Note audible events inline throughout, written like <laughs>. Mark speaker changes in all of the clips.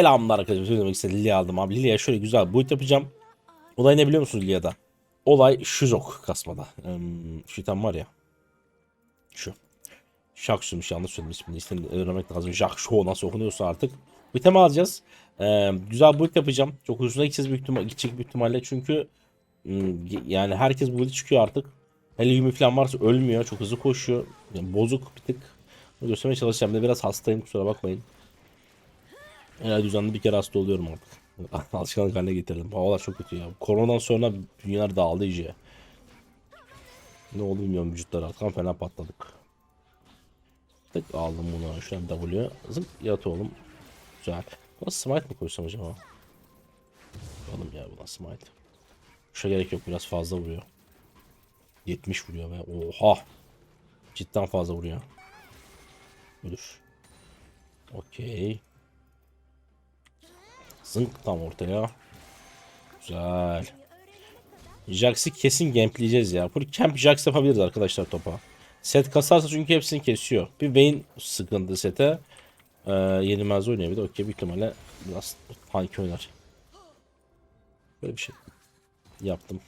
Speaker 1: Selamlar arkadaşlar. Söylemek istedim. Lilia aldım abi. Lilia'ya şöyle güzel build yapacağım. Olay ne biliyor musunuz Lilia'da? Olay şu yok kasmada. Hmm, şu item var ya. Şu. Şakşu'muş yanlış söyledim ismini. İsmini öğrenmek lazım. Jack Show nasıl okunuyorsa artık. Bu itemi alacağız. Ee, güzel build yapacağım. Çok uzun gideceğiz büyük ihtimal, gidecek büyük ihtimalle. Çünkü yani herkes bu build çıkıyor artık. Hele yumi falan varsa ölmüyor. Çok hızlı koşuyor. Yani bozuk bir tık. Bunu göstermeye çalışacağım. Bir de biraz hastayım kusura bakmayın. Herhalde düzenli bir kere hasta oluyorum artık. <laughs> Alışkanlık haline getirdim. Havalar çok kötü ya. Koronadan sonra dünyalar dağıldı iyice. Ne oldu bilmiyorum vücutlar artık fena patladık. Tık aldım bunu. Şuradan W. Zıp yat oğlum. Güzel. Buna smite mi koysam acaba? Oğlum ya buna smite. Kuşa gerek yok biraz fazla vuruyor. 70 vuruyor ve oha. Cidden fazla vuruyor. Ölür. Okey. Zınk tam ortaya. Güzel. Jax'ı kesin gampleyeceğiz ya. Full camp Jax yapabiliriz arkadaşlar topa. Set kasarsa çünkü hepsini kesiyor. Bir Vayne sıkıntı sete. Ee, yenilmez oynuyor bir okey büyük ihtimalle biraz tank oynar. Böyle bir şey yaptım.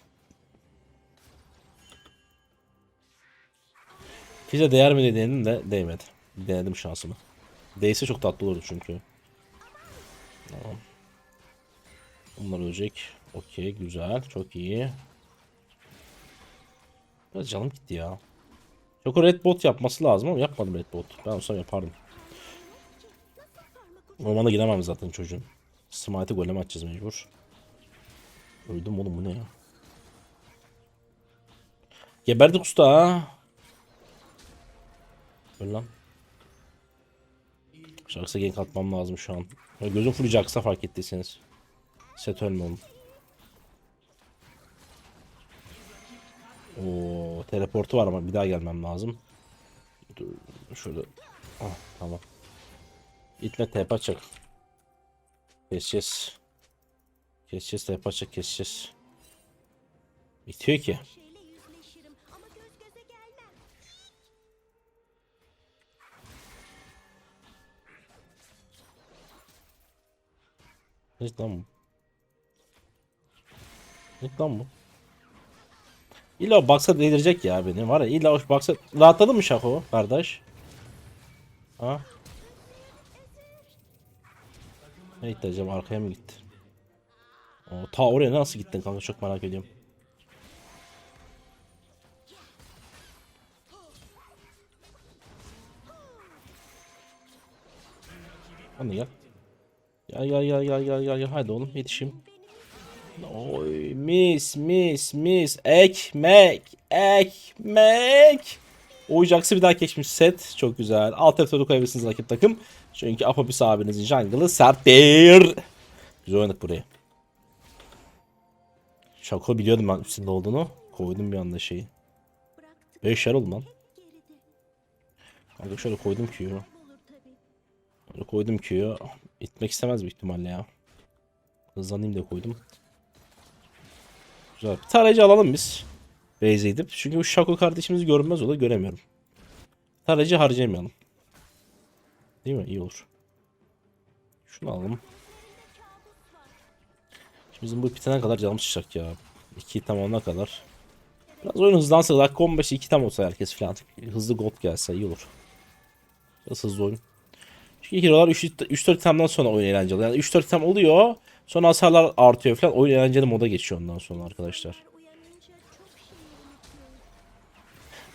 Speaker 1: Fize değer mi denedim de değmedi. Denedim şansımı. Değse çok tatlı olurdu çünkü. Tamam. Bunlar ölecek. Okey güzel. Çok iyi. Biraz canım gitti ya. Çok red bot yapması lazım ama yapmadım red bot. Ben olsam yapardım. Ormana giremem zaten çocuğun. Smite'ı golem atacağız mecbur. Öldüm oğlum bu ne ya? Geberdik usta. Öl lan. Jax'a gank atmam lazım şu an. Gözüm full fark ettiyseniz. Set ölme oğlum. Oo, teleportu var ama bir daha gelmem lazım. Dur şöyle. Ah, tamam. İtme TP açacak. Keseceğiz. Keseceğiz TP açacak keseceğiz. Bitiyor ki. Ne lan? Ne lan bu? İlla o baksa delirecek ya beni var ya illa o baksa rahatladın mı Şako kardeş? Ha? Ne gitti acaba arkaya mı gitti? O, ta oraya nasıl gittin kanka çok merak ediyorum. Hadi gel. Gel gel gel gel gel gel gel hadi oğlum yetişeyim. Oy mis mis mis ekmek ekmek. Oyuncaksı bir daha geçmiş set çok güzel. Alt F4'ü koyabilirsiniz rakip takım. Çünkü Apopis abinizin jungle'ı serttir. Güzel oynadık burayı. Şako biliyordum ben üstünde olduğunu. Koydum bir anda şeyi.
Speaker 2: Bıraktık
Speaker 1: 5 yer oldu lan. Kanka şöyle koydum Q'yu. Böyle koydum Q'yu. İtmek istemez büyük ihtimalle ya. Hızlanayım da koydum. Güzel. Bir tarayıcı alalım biz. Beyze gidip. Çünkü bu Şako kardeşimizi görünmez olur. Göremiyorum. Tarayıcı harcayamayalım. Değil mi? İyi olur. Şunu alalım. Şimdi bizim bu bitene kadar canımız çıkacak ya. 2 tamamına kadar. Biraz oyun hızlansa dakika 15 2 tam olsa herkes falan. Hızlı gold gelse iyi olur. Biraz hızlı oyun. Çünkü hero'lar 3-4 itemden sonra oyun eğlenceli. Yani 3-4 item oluyor. Sonra hasarlar artıyor falan. Oyun eğlenceli moda geçiyor ondan sonra arkadaşlar.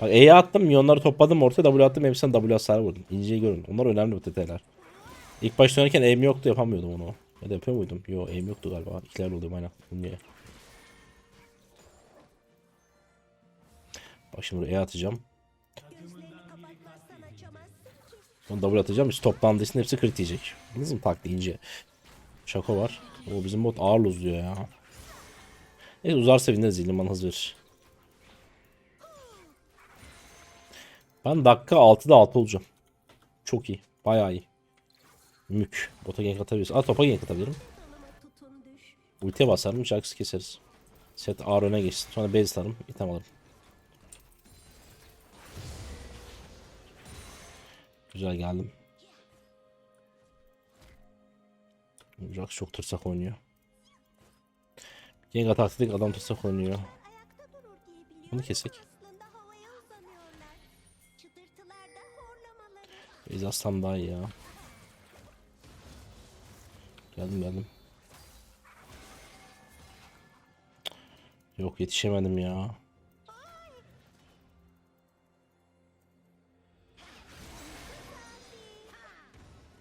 Speaker 1: Bak E'ye attım. Milyonları topladım ortaya. W attım. Hepsine W hasarı vurdum. İnceyi görün. Onlar önemli bu TT'ler. İlk başta oynarken aim yoktu. Yapamıyordum onu. Ya da yapıyor muydum? Yo aim yoktu galiba. İkilerle oluyorum aynen. Bak şimdi buraya E atacağım. Onu double atacağım. Toplandığı için hepsi crit yiyecek. Anladınız mı tak deyince? Şako var. O bizim bot ağır luzluyor ya. Neyse uzarsa bineriz. İlman hız verir. Ben dakika 6'da 6 olacağım. Çok iyi. Bayağı iyi. Mük. Bota gank atabiliriz. Aa topa gank atabilirim. Ultiye basarım. Jax'ı keseriz. Set ağır öne geçsin. Sonra base atarım. item alırım. Güzel geldim. Jax çok tırsak oynuyor. Genga taktik adam tırsak oynuyor. Bunu kesek. Beyza Aslan daha iyi ya. Geldim geldim. Yok yetişemedim ya.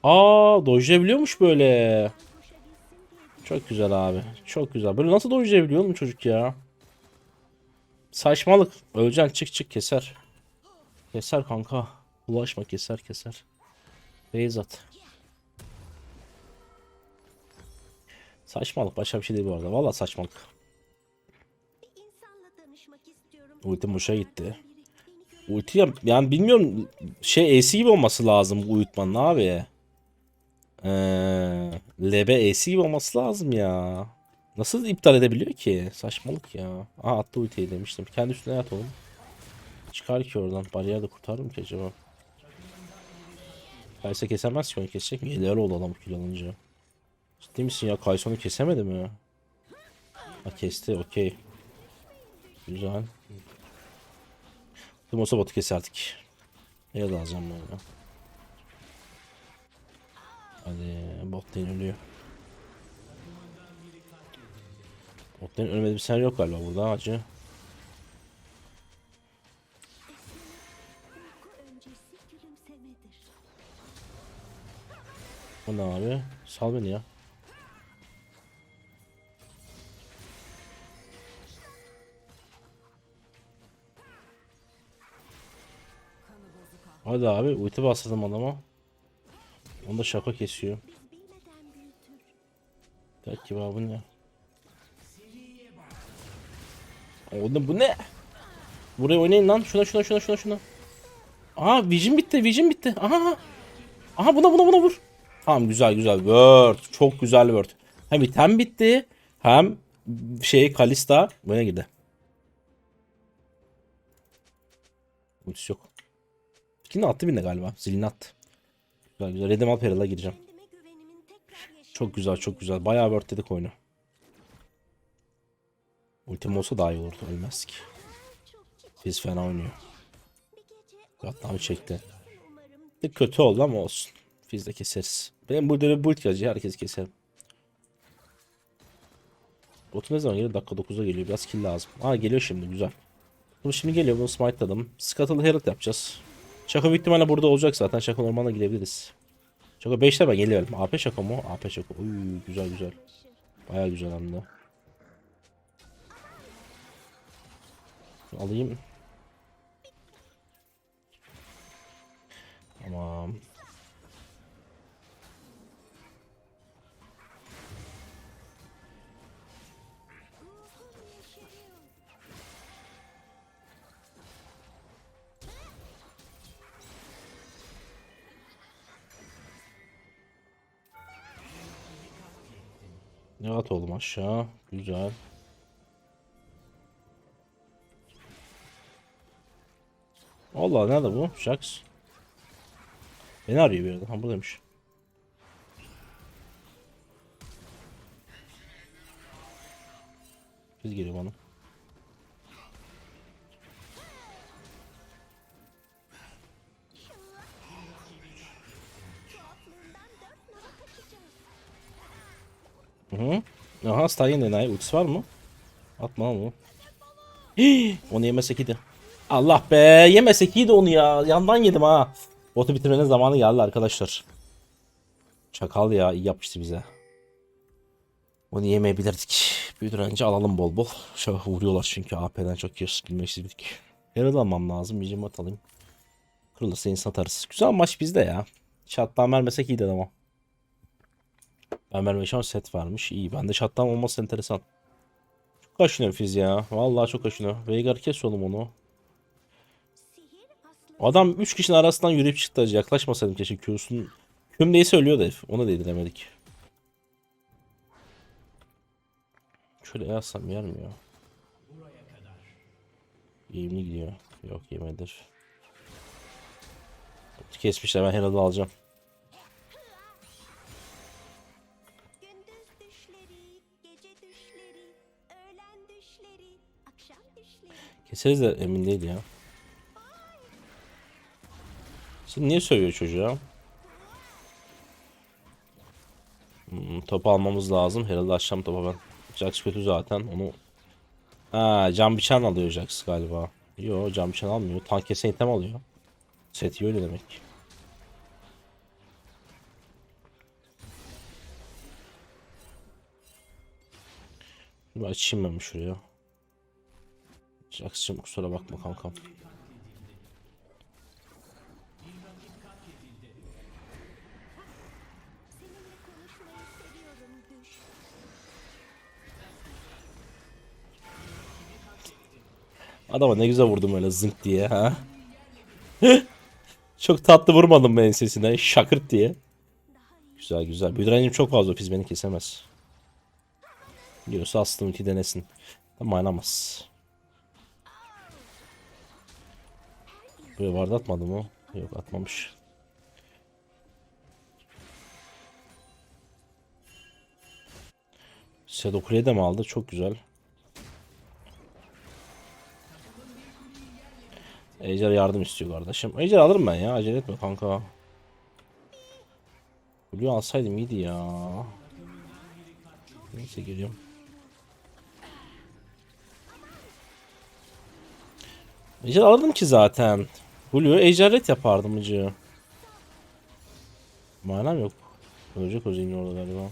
Speaker 1: Aa dojlayabiliyormuş böyle. Çok güzel abi. Çok güzel. Böyle nasıl dojlayabiliyor oğlum çocuk ya? Saçmalık. Öleceksin çık çık keser. Keser kanka. Ulaşma keser keser. Beyzat. Saçmalık. Başka bir şey değil bu arada. Valla saçmalık. Ultim boşa gitti. Ulti ya- yani bilmiyorum şey AC gibi olması lazım bu uyutmanın abi. Ee, LB AC gibi olması lazım ya. Nasıl iptal edebiliyor ki? Saçmalık ya. Aa attı ultiyi demiştim. Kendi üstüne yat oğlum. Çıkar ki oradan. Bariyer de kurtarır mı ki acaba? Kaysa kesemez ki onu kesecek mi? 50 oldu adam kill alınca. Ciddi misin ya? Kaysa kesemedi mi? Ha kesti okey. Güzel. Tüm olsa botu keserdik. Neye alacağım ben ya. Hadi bot lane ölüyor. Bot lane ölmedi bir sen yok galiba burada acı. Bu ne abi? Sal beni ya. Hadi abi ulti bastırdım adama. Onu da şaka kesiyor. "Baba bu ne? Oğlum bu ne? Buraya oynayın lan. Şuna şuna şuna şuna şuna. Aha vision bitti vision bitti. Aha. Aha buna buna buna vur. Tamam güzel güzel. Word. Çok güzel word. Hem item bitti. Hem şey Kalista. Buna girdi. Ultisi yok. Kim attı birine galiba. Zilini attı. Güzel güzel. Redim al Peril'a gireceğim. Çok güzel çok güzel. Bayağı word dedik oyunu. Ultim olsa daha iyi olurdu. Ölmezdik. Biz fena oynuyor. Hatta çekti. Bir kötü oldu ama olsun. Biz de keseriz. Benim burada bir build yazıyor. Herkes keserim. Botu ne zaman geliyor? Dakika 9'da geliyor. Biraz kill lazım. Aa geliyor şimdi. Güzel. Bu şimdi geliyor. Bunu smite'ladım. Scuttle'ı Herald yapacağız. Şaka büyük ihtimalle burada olacak zaten. Şaka ormana gidebiliriz. Şaka 5'te ben geliyorum. AP şaka mı? AP şaka. Uy güzel güzel. Baya güzel hem de. Alayım. Tamam. Yat oğlum aşağı. Güzel. Allah nerede bu? Jax. Beni arıyor bir yerden. Ha buradaymış. Biz geliyor bana. Hı hı. Aha Stallion enayi. Ultisi var mı? Atma lan onu. Yemesek iyiydi. Allah be yemesek iyiydi onu ya. Yandan yedim ha. Botu bitirmenin zamanı geldi arkadaşlar. Çakal ya iyi yapmıştı bize. Onu yemeyebilirdik. Bir önce alalım bol bol. Şöyle vuruyorlar çünkü AP'den çok yiyoruz. Bilmeksizlik. Herald almam lazım. Vigimat alayım. Kırılırsa insan atarız. Güzel maç bizde ya. Şattan vermesek iyiydi ama. Ben verme şans set varmış. İyi. Bende şattan olması enteresan. Çok kaşınıyor Fiz ya. Vallahi çok kaşınıyor. Veigar kes oğlum onu. Adam 3 kişinin arasından yürüyüp çıktı. Yaklaşmasaydım keşke Q'sun. Q'm neyse ölüyordu herif. Onu değdiremedik. Şöyle yazsam yer mi ya? Yemli gidiyor. Yok yemedir. Kesmişler ben Herald'ı alacağım. Keseriz de emin değil ya. Şimdi niye sövüyor çocuğa? Hmm, topu almamız lazım. Herhalde açacağım topa ben. Jax kötü zaten. Onu Ha, cam bıçağın alıyor Jax galiba. Yo, cam bıçağın almıyor. Tank kesen item alıyor. Set öyle demek. Bir açayım ben şuraya. Jax'cığım kusura bakma kankam. Adama ne güzel vurdum öyle zınk diye ha. <laughs> çok tatlı vurmadım ben sesine şakırt diye. Güzel güzel. Büyüdürenim çok fazla fiz beni kesemez. Diyorsa aslında ulti denesin. Ama oynamaz. Buraya vardı atmadı mı? Yok atmamış. Sedo Kule'yi de mi aldı? Çok güzel. Ejder yardım istiyor kardeşim. Ejder alırım ben ya. Acele etme kanka. Blue alsaydım iyiydi ya. Neyse geliyorum. Ejder alırdım ki zaten. Blue Ejder red yapardım hıcı. Manam yok. Ölecek o zengin orada galiba.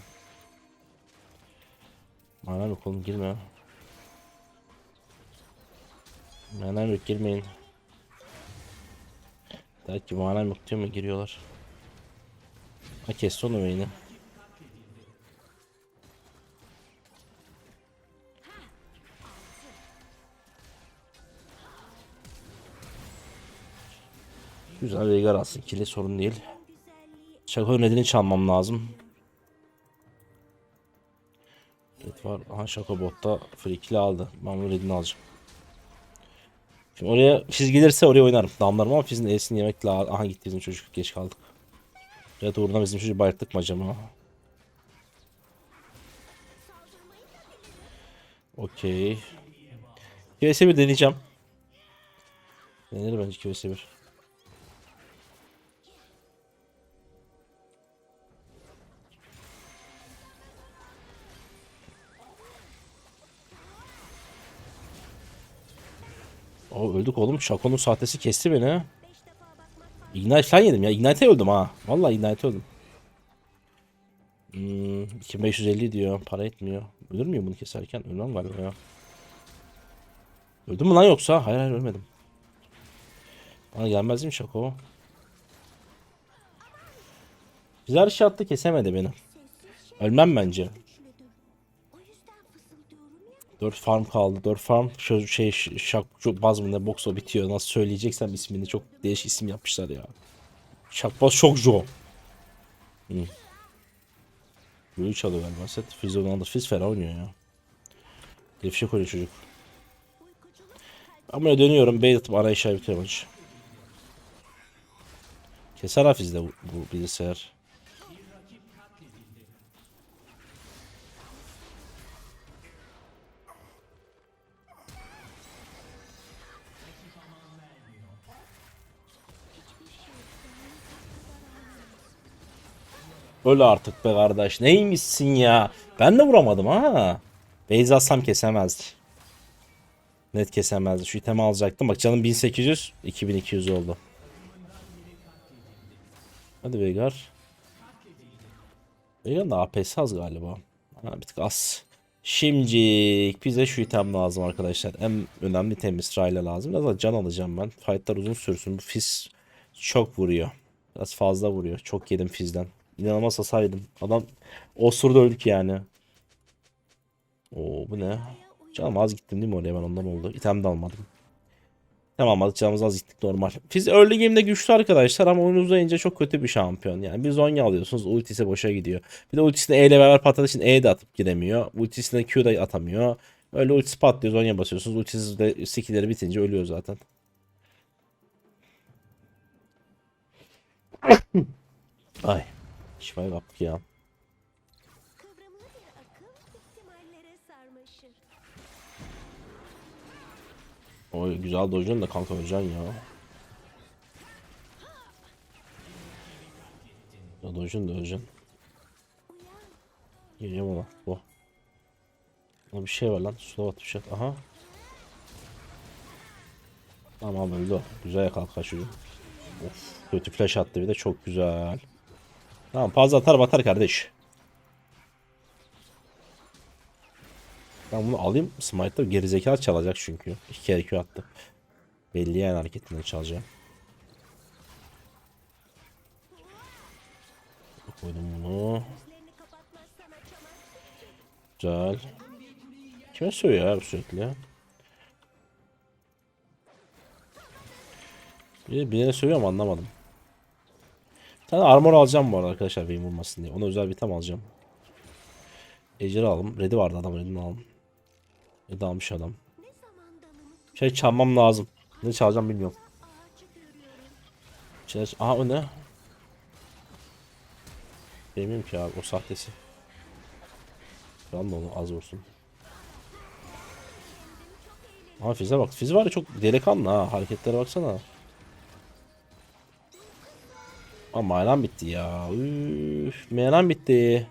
Speaker 1: Manam yok oğlum girme. Manam yok girmeyin. Der ki manam yok diyor mu giriyorlar. Ha kesti onu beyni. Güzel Veigar alsın. Kili sorun değil. Şako'nun nedeni çalmam lazım. Evet var. Aha Şako botta free aldı. Ben bunu redini alacağım. Şimdi oraya Fizz gelirse oraya oynarım. Damlarım ama Fizz'in E'sini yemekle aha gitti bizim çocuk. Geç kaldık. Red uğruna bizim çocuğu bayılttık mı acaba? Okey. QS1 deneyeceğim. Denir bence QS1. Oo, öldük oğlum. Şako'nun sahtesi kesti beni. Ignite falan yedim ya. Ignite'e öldüm ha. Vallahi Ignite'e öldüm. Hmm, 2550 diyor. Para etmiyor. Ölür müyüm bunu keserken? Ölmem galiba ya. Öldüm mü lan yoksa? Hayır hayır ölmedim. Bana gelmez mi Şako? Güzel şey attı kesemedi beni. Ölmem bence. 4 farm kaldı. 4 farm şu şey şak baz mı ne boksa bitiyor. Nasıl söyleyeceksem ismini çok değişik isim yapmışlar ya. Şakbaz çok jo. Hı. Böyle çalıyor galiba set. Fizz olan Fizz fena oynuyor ya. Gevşek oynuyor çocuk. Ama dönüyorum. Bait atıp ara işaret bitiyor maç. Keser hafizde bu, bu bilgisayar. Öyle artık be kardeş. Neymişsin ya? Ben de vuramadım ha. Beyza atsam kesemezdi. Net kesemezdi. Şu itemi alacaktım. Bak canım 1800, 2200 oldu. Hadi Veigar. Veigar'ın da AP'si az galiba. Ha, bir tık az. Şimdi bize şu item lazım arkadaşlar. En önemli temiz Rayla lazım. Biraz da can alacağım ben. Fightlar uzun sürsün. Bu Fizz çok vuruyor. Biraz fazla vuruyor. Çok yedim Fizz'den. İnanılmaz hasar. Adam osurda öldük yani. Oo bu ne? Canım az gittim değil mi oraya ben ondan oldu. İtem de almadım. Tamam almadık canımız az gittik normal. Fizz early game'de güçlü arkadaşlar ama oyun uzayınca çok kötü bir şampiyon. Yani bir Zonya alıyorsunuz ultisi boşa gidiyor. Bir de ultisini E ile beraber patladığı için E de atıp giremiyor. Ultisine Q da atamıyor. Öyle ultisi patlıyor Zonya basıyorsunuz. Ultisiz de skill'leri bitince ölüyor zaten. Ay. Şifayı kaptık ya.
Speaker 2: bir.
Speaker 1: Oy güzel dojun da kanka öleceksin ya. Ya dojun da öleceksin. Geliyorum ona. Bu. Ona bir şey var lan. Slow atmış. Aha. Tamam öldü o. Güzel yakaladı kaçırıyor. Of. Kötü flash attı bir de çok güzel. Tamam fazla atar batar kardeş. Ben bunu alayım. Smite'da gerizekalı çalacak çünkü. İki kere Q attı. Belli yani hareketinden çalacağım. Koydum bunu. Güzel. Kime söylüyor ya bu sürekli? Bir birine söylüyor mu anlamadım. Tane armor alacağım bu arada arkadaşlar benim vurmasın diye. Ona özel bir tam alacağım. Ejder'i alalım. Red'i vardı adam Red'ini alalım. Red almış adam. Şey çalmam lazım. Ne çalacağım bilmiyorum. Şeyler... Aha o ne? Bilmiyorum ki abi o sahtesi. Kral da onu az vursun. Aha Fizz'e bak. Fizz var ya çok delikanlı ha. Hareketlere baksana. Ama manam bitti ya. Üf, manam bitti.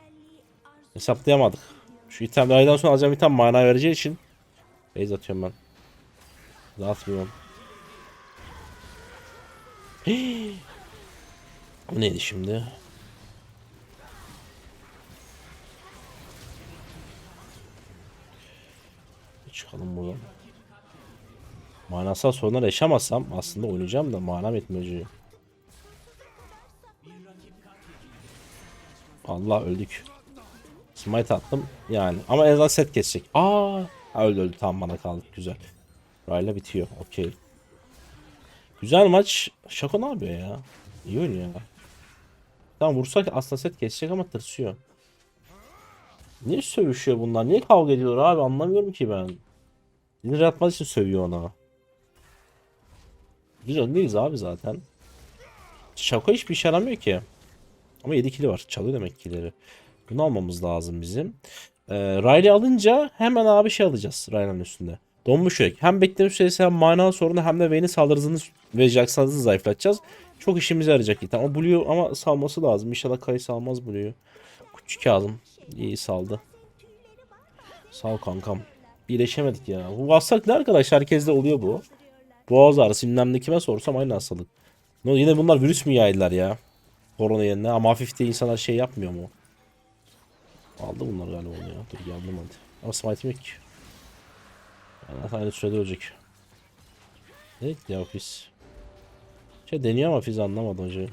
Speaker 1: Hesaplayamadık. Şu itemlerden sonra alacağım item mana vereceği için base atıyorum ben. Dağıtmıyorum. <gasps> Bu neydi şimdi? Çıkalım buradan. Manasal sorunlar yaşamasam aslında oynayacağım da manam etmeyeceğim. Allah öldük. Smite attım yani ama en azından set kesecek. Aa, öldü öldü tamam bana kaldık güzel. Rayla bitiyor okey. Güzel maç. Şako ne yapıyor ya? İyi oynuyor ya. Tamam vursak aslında set kesecek ama tırsıyor. Niye sövüşüyor bunlar? Niye kavga ediyorlar abi? Anlamıyorum ki ben. Sinir atmak için sövüyor ona. Biz öndeyiz abi zaten. Şako hiçbir işe yaramıyor ki. Ama 7 kili var. Çalıyor demek kileri. Bunu almamız lazım bizim. Ee, Riley alınca hemen abi şey alacağız Riley'nin üstünde. Donmuş yürek. Hem bekleme süresi hem mana sorunu hem de Vayne'in saldırı hızını ve hızını zayıflatacağız. Çok işimize yarayacak item. Ama Blue ama salması lazım. İnşallah Kayı salmaz Blue'yu. Küçük aldım. İyi saldı. Sağ ol kankam. İyileşemedik ya. Bu hastalık ne arkadaşlar? Herkeste oluyor bu. Boğaz ağrısı bilmem kime sorsam aynı hastalık. Ne? Yine bunlar virüs mü yaydılar ya? Korona yerine ama hafif de insanlar şey yapmıyor mu? Aldı bunlar galiba onu ya. Dur geldim hadi. Ama smite'im yok ki. Yani aynı sürede ölecek. Ne ya Fizz? Şey deniyor ama Fizz anlamadı önce.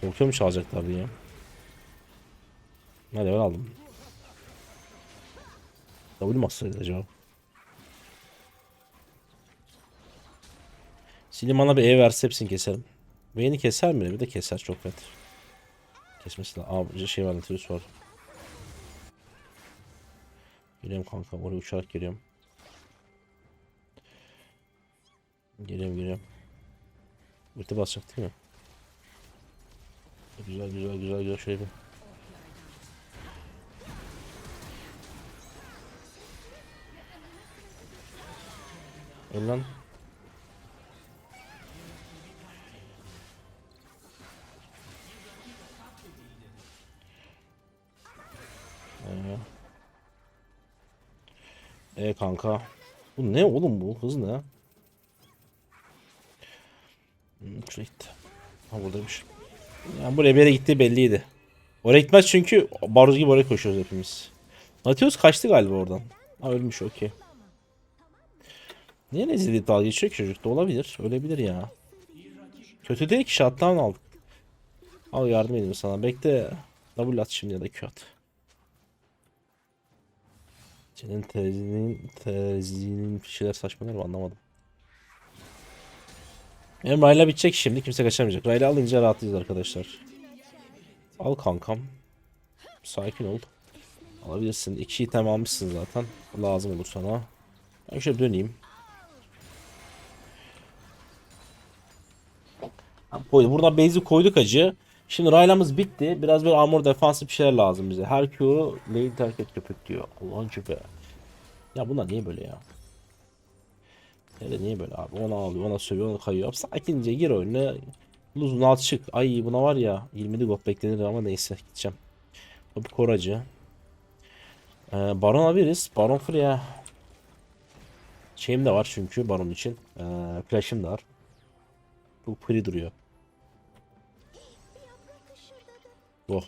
Speaker 1: Korkuyor mu çalacaklar diye. Hadi ben aldım. W mu atsaydı acaba? Siliman'a bir E verse hepsini keserim. Beyni keser mi? Bir de keser çok net. Kesmesi lazım. Aa şey var Nautilus var. Geliyorum kanka oraya uçarak geliyorum. Geliyorum geliyorum. Ulti basacak değil mi? Güzel güzel güzel güzel şöyle bir. Öl. Ee. E kanka. Bu ne oğlum bu? Hız ne? Hmm, şuraya gitti. Ha buradaymış. Yani buraya bir yere gittiği belliydi. Oraya gitmez çünkü baruz gibi oraya koşuyoruz hepimiz. Nautilus kaçtı galiba oradan. Ha ölmüş okey. Niye nezildi dalga geçiyor ki çocuk da olabilir. Ölebilir ya. Kötü değil ki shutdown aldık. Al yardım edeyim sana. Bekle. W at şimdi ya da Q at. Senin tezinin tezinin bir şeyler saçmalar mı anlamadım. Benim Rayla bitecek şimdi kimse kaçamayacak. Rayla alınca rahatlayacağız arkadaşlar. Al kankam. Sakin ol. Alabilirsin. İki item almışsın zaten. Lazım olur sana. Ben şöyle döneyim. Koyduk. Buradan base'i koyduk acı. Şimdi Rayla'mız bitti. Biraz böyle armor defansif bir şeyler lazım bize. Her Q lane terk et köpek diyor. Allah'ın çöpe. Ya bunlar niye böyle ya? Hele niye böyle abi? Ona alıyor, ona sövüyor, ona kayıyor. Abi sakince gir oyuna. Luzun alt çık. Ay buna var ya 20'li gol beklenir ama neyse gideceğim. Bu koracı. Ee, baron alabiliriz. Baron Freya. Şeyim de var çünkü baron için. Ee, flash'ım da var. Bu free duruyor. Oh.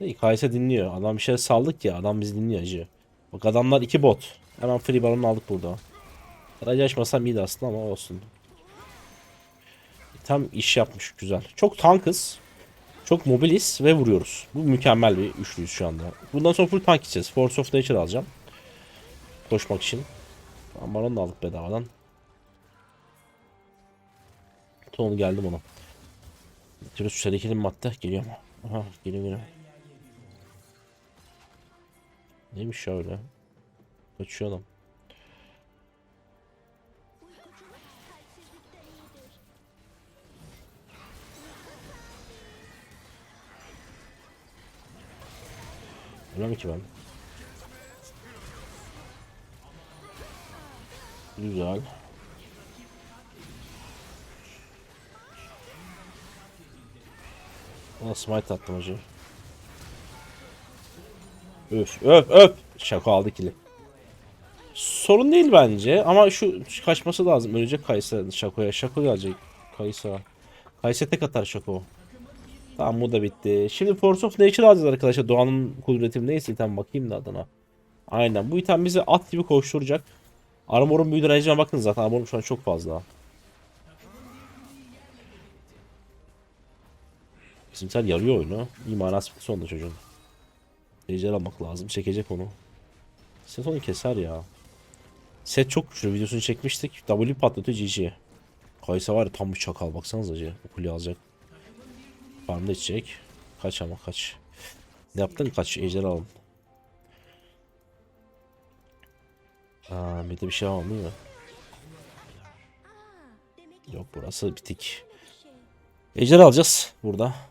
Speaker 1: İyi Kayse dinliyor. Adam bir şey saldık ya. Adam bizi dinliyor acı. Bak adamlar iki bot. Hemen free baron'u aldık burada. Aracı açmasam iyiydi aslında ama olsun. Tam iş yapmış güzel. Çok tankız. Çok mobiliz ve vuruyoruz. Bu mükemmel bir üçlüyüz şu anda. Bundan sonra full tank gideceğiz. Force of Nature alacağım. Koşmak için. Baron da aldık bedavadan. Ton geldim ona. Tehlikeli bir madde geliyor mu? Aha geliyor geliyor. Neymiş ya öyle? Kaçıyor adam. Öyle ki ben? Güzel. Ona smite attım hacı. Öf öf öf. Şaka aldı kili. Sorun değil bence ama şu, kaçması lazım. Ölecek Kaysa Şako'ya. Şako gelecek. Kaysa. Kaysa tek atar Şako. Tamam bu da bitti. Şimdi Force of Nature alacağız arkadaşlar. Doğanın kudreti mi neyse item bakayım da adına. Aynen bu item bizi at gibi koşturacak. Armor'un büyü direncine bakın zaten armor'um şu an çok fazla. Bizimkiler yarıyor oyunu. İyi manası bitti sonunda çocuğun. Ejder almak lazım. Çekecek onu. Set onu keser ya. Set çok güçlü. Videosunu çekmiştik. W patlatıyor GG. Kaysa var ya tam bir çakal. Baksanıza acı. Bu kuleyi alacak. Farmda içecek. Kaç ama kaç. Ne yaptın kaç ejder alalım. Aa bir de bir şey alalım değil mi? Yok burası bitik. Ejder alacağız burada.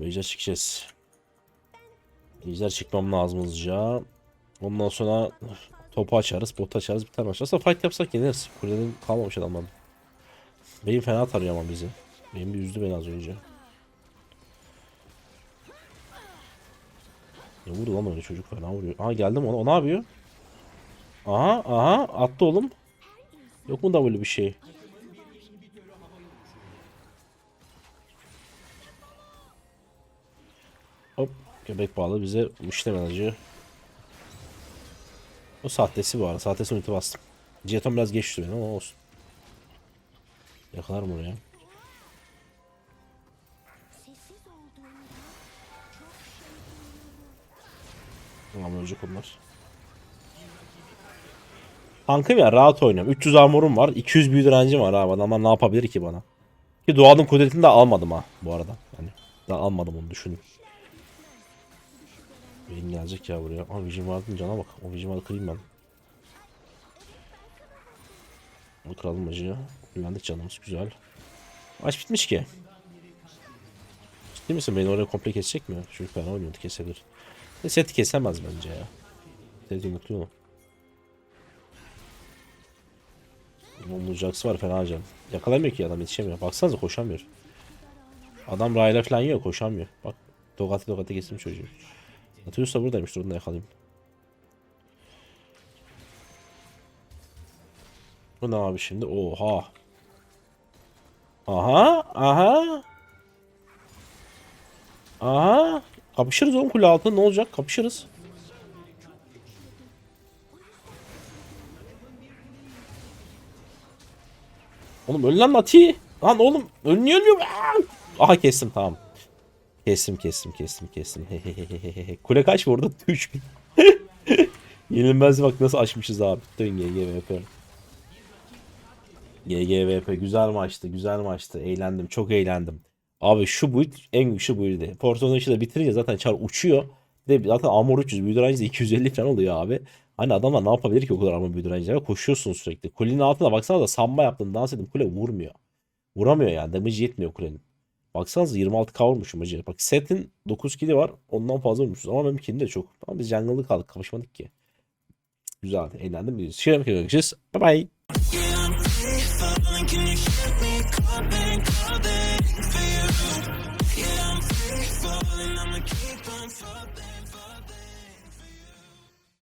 Speaker 1: Ejder çıkacağız. Ejder çıkmam lazım hızlıca. Ondan sonra topu açarız, botu açarız, bir tane açarız. Aslında fight yapsak yeneriz. Kulenin kalmamış adamlar. Benim fena tarıyor ama bizi. Benim bir üzdü beni az önce. Ne vurdu lan öyle çocuk fena vuruyor. Aha geldim ona. O ne yapıyor? Aha aha attı oğlum. Yok mu da böyle bir şey? Hop köpek balığı bize müşteri acı. O sahtesi bu arada. Sahtesi ulti bastım. Jeton biraz geçti benim ama olsun. Yakalar mı oraya? Tamam ölecek onlar. Tankım ya rahat oynuyorum. 300 armorum var. 200 büyü direncim var abi. Adamlar ne yapabilir ki bana? Ki doğanın kudretini de almadım ha bu arada. Hani daha almadım onu düşünün. Benim gelecek ya buraya. Aa Vision Ward'ın cana bak. O Vision Ward'ı kırayım ben. Bunu kıralım acıya. Kullandık canımız güzel. Maç bitmiş ki. Ciddi misin? Beni oraya komple kesecek mi? Çünkü fena oynuyordu kesebilir. Ve seti kesemez bence ya. Seti mutlu mu? Jax var fena canım. Yakalamıyor ki adam yetişemiyor. Baksanıza koşamıyor. Adam rayla falan yiyor koşamıyor. Bak tokatı tokatı kesim çocuğu. Atıyorsa buradaymış durun da yakalayayım. Bu ne abi şimdi? Oha. Aha. Aha. Aha. Kapışırız oğlum kule altında ne olacak? Kapışırız. Oğlum öl lan Ati. Lan oğlum ölmüyor ölmüyor. Aha kestim tamam. Kestim kestim kestim kestim. Kule kaç vurdu? <laughs> 3000. <laughs> Yenilmez bak nasıl açmışız abi. Dön GGVP. GGVP güzel maçtı güzel maçtı. Eğlendim çok eğlendim. Abi şu build en güçlü build'di. Porton'u da bitirince zaten çar uçuyor. De zaten armor 300 büyü direnci de 250 falan oluyor abi. Hani adamlar ne yapabilir ki o kadar armor büyü direnciyle? Koşuyorsun sürekli. Kulenin altına baksana da samba yaptın dans edin kule vurmuyor. Vuramıyor yani damage yetmiyor kulenin. Baksanıza 26k vurmuşum hacı. Bak setin 9 kili var. Ondan fazla vurmuşuz. Ama benim kilim de çok. Ama biz jungle'da kaldık. Kapışmadık ki. Güzeldi. Eğlendim mi? Şey görüşürüz. Bye bye.